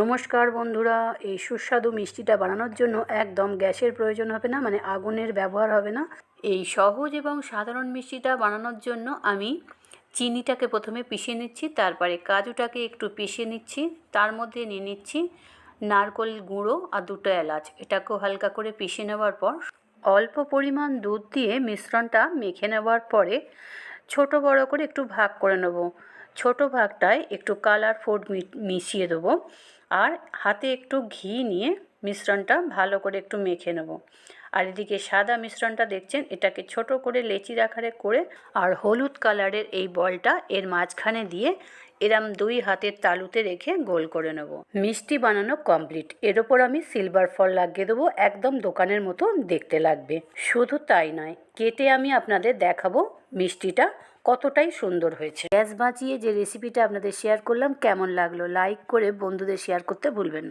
নমস্কার বন্ধুরা, এই সুস্বাদু মিষ্টিটা বানানোর জন্য একদম গ্যাসের প্রয়োজন হবে না মানে আগুনের ব্যবহার হবে না। এই সহজ এবং সাধারণ মিষ্টিটা বানানোর জন্য আমি চিনিটাকে প্রথমে পিষে নিচ্ছি, তারপরে কাজুটাকে একটু পিষে নিচ্ছি, তার মধ্যে নিয়ে নিচ্ছি নারকোল গুঁড়ো আর দুটো এলাচ। এটাকেও হালকা করে পিষে নেওয়ার পর অল্প পরিমাণ দুধ দিয়ে মিশ্রণটা মেখে নেওয়ার পরে ছোট বড় করে একটু ভাগ করে নেব। ছোট ভাগটায় একটু কালার ফুড মিশিয়ে দেবো। আর হাতে একটু ঘি নিয়ে মিশ্রণটা ভালো করে একটু মেখে নেব। আর এদিকে সাদা মিশ্রণটা দেখছেন? এটাকে ছোট করে লেচির আকারে করে আর হলুদ কালারের এই বলটা এর মাঝখানে দিয়ে এরম দুই হাতের তালুতে রেখে গোল করে নেব। মিষ্টি বানানো কমপ্লিট। এর ওপর আমি সিলভার ফল লাগিয়ে দেবো। একদম দোকানের মতো দেখতে লাগবে। শুধু তাই নয়, কেটে আমি আপনাদের দেখাবো মিষ্টিটা কতটাই সুন্দর হয়েছে। গ্যাস বাঁচিয়ে যে রেসিপিটা আপনাদের শেয়ার করলাম, কেমন লাগল? লাইক করে বন্ধুদের শেয়ার করতে ভুলবেন না।